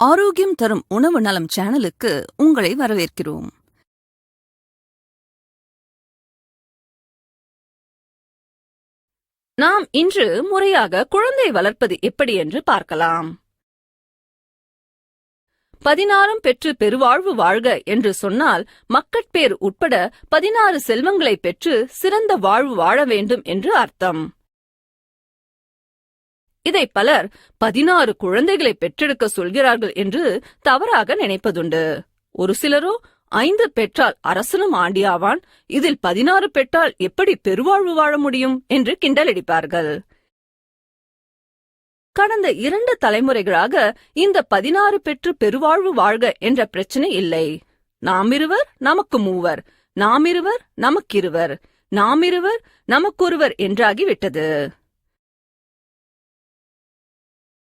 ஆரோக்கியம் தரும் உணவு நலம் சேனலுக்கு உங்களை வரவேற்கிறோம். நாம் இன்று முறையாக குழந்தை வளர்ப்பது எப்படி என்று பார்க்கலாம். பதினாறும் பெற்று பெருவாழ்வு வாழ்க என்று சொன்னால் மக்கட்பேர் உட்பட பதினாறு செல்வங்களை பெற்று சிறந்த வாழ்வு வாழ வேண்டும் என்று அர்த்தம். இதை பலர் பதினாறு குழந்தைகளை பெற்றெடுக்க சொல்கிறார்கள் என்று தவறாக நினைப்பதுண்டு. ஒரு சிலரோ ஐந்து பெற்றால் அரசனும் ஆண்டியாவான் இதில் பதினாறு பெற்றால் எப்படி பெருவாழ்வு வாழ முடியும் என்று கிண்டலடிப்பார்கள். கடந்த இரண்டு தலைமுறைகளாக இந்த பதினாறு பெற்று பெருவாழ்வு வாழ்க என்ற பிரச்சனை இல்லை. நாமிருவர் நமக்கு மூவர் நாமிருவர் நமக்கிருவர் நாமிருவர் நமக்கொருவர் என்றாகிவிட்டது.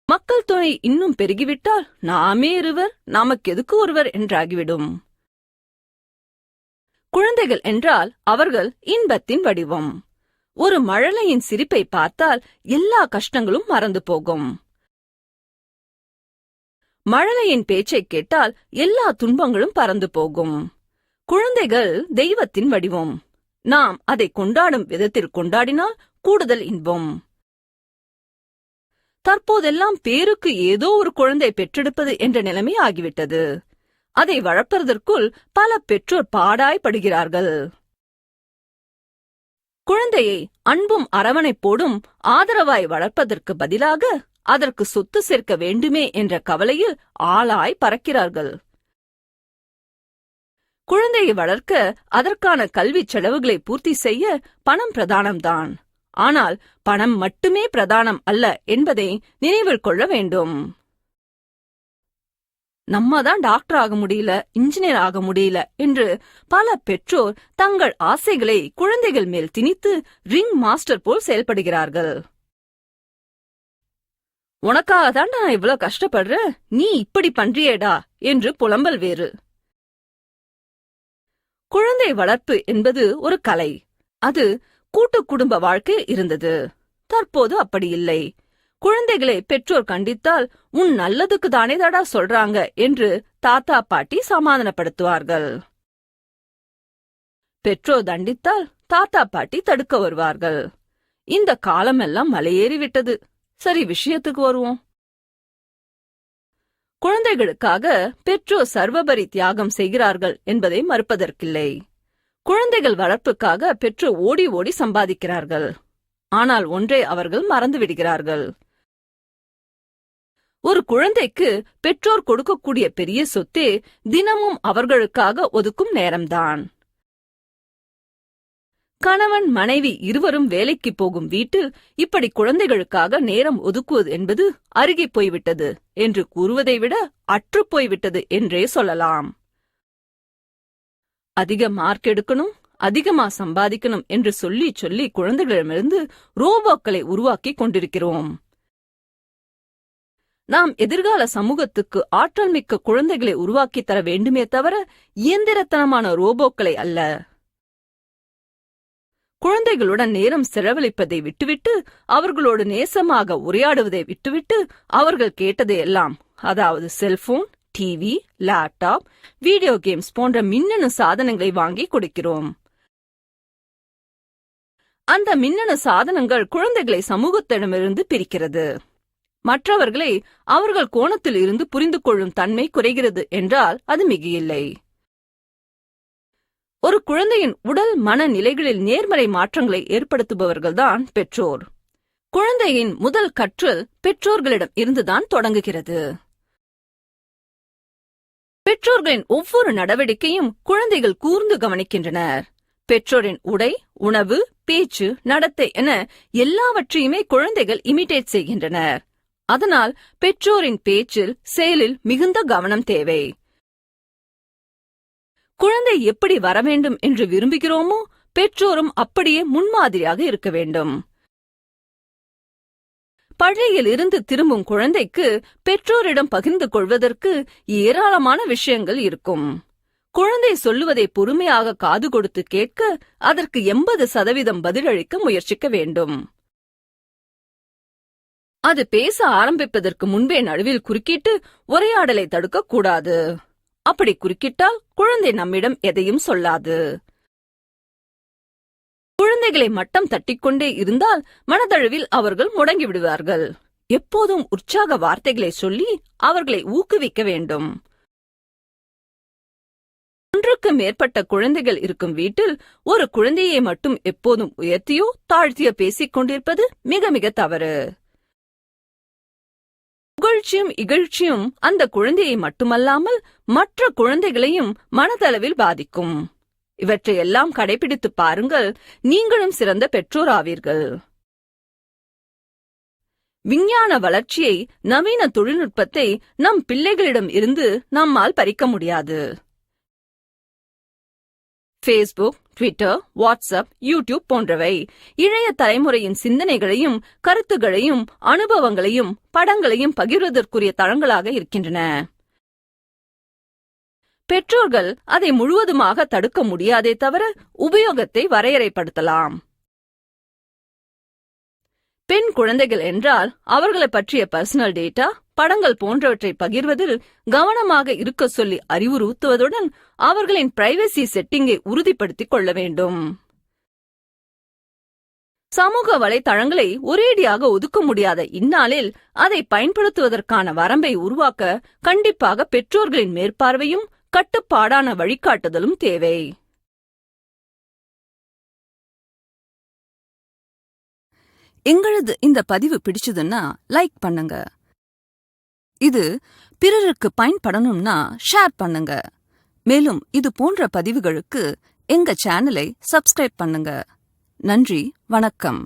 மக்கள் தொகை இன்னும் பெருகிவிட்டால் நாமே இருவர் நமக்கு எதுக்கு ஒருவர் என்றாகிவிடும். குழந்தைகள் என்றால் அவர்கள் இன்பத்தின் வடிவம். ஒரு மழலையின் சிரிப்பை பார்த்தால் எல்லா கஷ்டங்களும் மறந்து போகும். மழலையின் பேச்சை கேட்டால் எல்லா துன்பங்களும் பறந்து போகும். குழந்தைகள் தெய்வத்தின் வடிவம். நாம் அதை கொண்டாடும் விதத்தில் கொண்டாடினால் கூடுதல் இன்பம். தற்போதெல்லாம் பேருக்கு ஏதோ ஒரு குழந்தை பெற்றெடுப்பது என்ற நிலைமை ஆகிவிட்டது. அதை வளர்ப்பதற்குள் பல பெற்றோர் பாடாய்படுகிறார்கள் குழந்தையை அன்பும் அரவணைப்போடும் ஆதரவாய் வளர்ப்பதற்கு பதிலாக அதற்கு சொத்து சேர்க்க வேண்டுமே என்ற கவலையில் ஆளாய் பறக்கிறார்கள். குழந்தையை வளர்க்க அதற்கான கல்விச் செலவுகளை பூர்த்தி செய்ய பணம் பிரதானம்தான். ஆனால் பணம் மட்டுமே பிரதானம் அல்ல என்பதை நினைவில் கொள்ள வேண்டும். நம்ம தான் டாக்டர் ஆக முடியல இன்ஜினியர் ஆக முடியல என்று பல பெற்றோர் தங்கள் ஆசைகளை குழந்தைகள் மேல் திணித்து ரிங் மாஸ்டர் போல் செயல்படுகிறார்கள். உனக்காக தான் நான் இவ்வளவு கஷ்டப்படுறேன் நீ இப்படி பண்றியேடா? என்று புலம்பல் வேறு. குழந்தை வளர்ப்பு என்பது ஒரு கலை. அது கூட்டு குடும்ப வாழ்க்கை இருந்தது. தற்போது அப்படி இல்லை. குழந்தைகளை பெற்றோர் கண்டித்தால் உன் நல்லதுக்கு தானே தாடா சொல்றாங்க என்று தாத்தா பாட்டி சமாதானப்படுத்துவார்கள். பெற்றோர் தண்டித்தால் தாத்தா பாட்டி தடுக்க வருவார்கள். இந்த காலமெல்லாம் மலையேறிவிட்டது. சரி விஷயத்துக்கு வருவோம். குழந்தைகளுக்காக பெற்றோர் சர்வபரி தியாகம் செய்கிறார்கள் என்பதை மறுப்பதற்கில்லை. குழந்தைகள் வளர்ப்புக்காக பெற்று ஓடி ஓடி சம்பாதிக்கிறார்கள். ஆனால் ஒன்றை அவர்கள் மறந்து விடுகிறார்கள் ஒரு குழந்தைக்கு பெற்றோர் கொடுக்கக்கூடிய பெரிய சொத்தே தினமும் அவர்களுக்காக ஒதுக்கும் நேரம்தான். கணவன் மனைவி இருவரும் வேலைக்கு போகும் வீட்டில் இப்படி குழந்தைகளுக்காக நேரம் ஒதுக்குவது என்பது அருகே போய்விட்டது என்று கூறுவதை விட அற்றுப் போய்விட்டது என்றே சொல்லலாம். அதிக மார்க் எடுக்கணும் அதிகமா சம்பாதிக்கணும் என்று சொல்லி சொல்லி குழந்தைகளிடமிருந்து ரோபோக்களை உருவாக்கி கொண்டிருக்கிறோம். நாம் எதிர்கால சமூகத்துக்கு ஆற்றல் மிக்க குழந்தைகளை உருவாக்கி தர வேண்டுமே தவிர இயந்திரத்தனமான ரோபோக்களை அல்ல. குழந்தைகளுடன் நேரம் செலவழிப்பதை விட்டுவிட்டு அவர்களோடு நேசமாக உரையாடுவதை விட்டுவிட்டு அவர்கள் கேட்டதையெல்லாம் அதாவது cellphone TV laptop video games போன்ற மின்னணு சாதனங்களை வாங்கி கொடுக்கிறோம். அந்த மின்னணு சாதனங்கள் குழந்தைகளை சமூகத்திடமிருந்து பிரிக்கிறது. மற்றவர்களை அவர்கள் கோணத்தில் இருந்து புரிந்து கொள்ளும் தன்மை குறைகிறது என்றால் அது மிகையில்லை. ஒரு குழந்தையின் உடல் மன நிலைகளில் நேர்மறை மாற்றங்களை ஏற்படுத்துபவர்கள்தான் பெற்றோர். குழந்தையின் முதல் கற்றல் பெற்றோர்களிடம் இருந்துதான் தொடங்குகிறது. பெற்றோர்களின் ஒவ்வொரு நடவடிக்கையும் குழந்தைகள் கூர்ந்து கவனிக்கின்றனர். பெற்றோரின் உடை உணவு பேச்சு நடத்தை என எல்லாவற்றையுமே குழந்தைகள் இமிடேட் செய்கின்றனர். அதனால் பெற்றோரின் பேச்சில் செயலில் மிகுந்த கவனம் தேவை. குழந்தை எப்படி வர வேண்டும் என்று விரும்புகிறோமோ பெற்றோரும் அப்படியே முன்மாதிரியாக இருக்க வேண்டும். பள்ளியில் இருந்து திரும்பும் குழந்தைக்கு பெற்றோரிடம் பகிர்ந்து கொள்வதற்கு ஏராளமான விஷயங்கள் இருக்கும். குழந்தை சொல்லுவதை பொறுமையாக காது கொடுத்து கேட்க அதற்கு எண்பது சதவீதம் பதிலளிக்க முயற்சிக்க வேண்டும். அது பேச ஆரம்பிப்பதற்கு முன்பே நடுவில் குறுக்கிட்டு உரையாடலை தடுக்க கூடாது அப்படி குறுக்கிட்டால் குழந்தை நம்மிடம் எதையும் சொல்லாது. குழந்தைகளை மட்டம் தட்டிக்கொண்டே இருந்தால் மனதளவில் அவர்கள் முடங்கி விடுவார்கள் எப்போதும் உற்சாக வார்த்தைகளை சொல்லி அவர்களை ஊக்குவிக்க வேண்டும். ஒன்றுக்கு மேற்பட்ட குழந்தைகள் இருக்கும் வீட்டில் ஒரு குழந்தையை மட்டும் எப்போதும் உயர்த்தியோ தாழ்த்தியோ பேசிக் கொண்டிருப்பது மிக மிக தவறு. புகழ்ச்சியும் இகழ்ச்சியும் அந்த குழந்தையை மட்டுமல்லாமல் மற்ற குழந்தைகளையும் மனதளவில் பாதிக்கும். இவற்றையெல்லாம் கடைபிடித்து பாருங்கள் நீங்களும் சிறந்த பெற்றோர் ஆவீர்கள் விஞ்ஞான வளர்ச்சியை நவீன தொழில்நுட்பத்தை நம் பிள்ளைகளிடம் இருந்து நம்மால் பறிக்க முடியாது. ஃபேஸ்புக் ட்விட்டர் வாட்ஸ்அப் யூடியூப் போன்றவை இளைய தலைமுறையின் சிந்தனைகளையும் கருத்துகளையும் அனுபவங்களையும் படங்களையும் பகிர்வதற்குரிய தளங்களாக இருக்கின்றன. பெற்றோர்கள் அதை முழுவதுமாக தடுக்க முடியாதே தவிர உபயோகத்தை வரையறைப்படுத்தலாம். பெண் குழந்தைகள் என்றால் அவர்களை பற்றிய பர்சனல் டேட்டா படங்கள் போன்றவற்றை பகிர்வதில் கவனமாக இருக்க சொல்லி அறிவுறுத்துவதுடன் அவர்களின் பிரைவசி செட்டிங்கை உறுதிப்படுத்திக் கொள்ள வேண்டும். சமூக வலைதளங்களை ஒரேடியாக ஒதுக்க முடியாத இந்நாளில் அதை பயன்படுத்துவதற்கான வரம்பை உருவாக்க கண்டிப்பாக பெற்றோர்களின் மேற்பார்வையும் கட்டுப்பாடான வழிகாட்டுதலும் தேவை. எங்களது இந்த பதிவு பிடிச்சதுன்னா லைக் பண்ணுங்க. இது பிறருக்கு பயன்படணும்னா ஷேர் பண்ணுங்க. மேலும் இது போன்ற பதிவுகளுக்கு எங்க சேனலை சப்ஸ்கிரைப் பண்ணுங்க. நன்றி வணக்கம்.